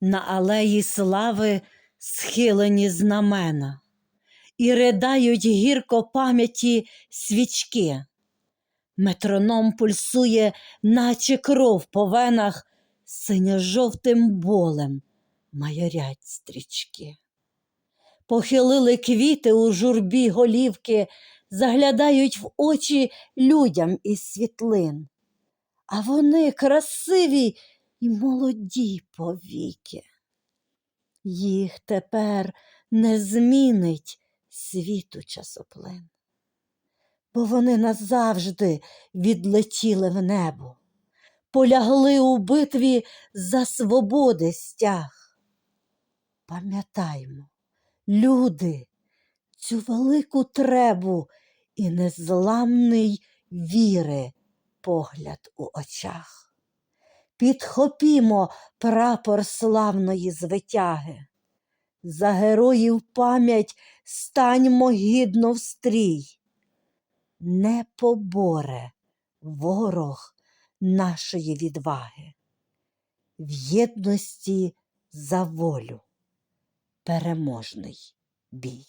на алеї слави схилені знамена, і ридають гірко пам'яті свічки. Метроном пульсує, наче кров по венах, синьо-жовтим болем майорять стрічки. Похилили квіти у журбі голівки, заглядають в очі людям із світлин. А вони красиві і молоді повіки. Їх тепер не змінить світу часоплин, бо вони назавжди відлетіли в небо, полягли у битві за свободи стяг. Пам'ятаймо, люди, цю велику требу і незламний віри погляд у очах. Підхопімо прапор славної звитяги. За героїв пам'ять станьмо гідно в стрій. Не поборе ворог нашої відваги. В єдності за волю переможний бій.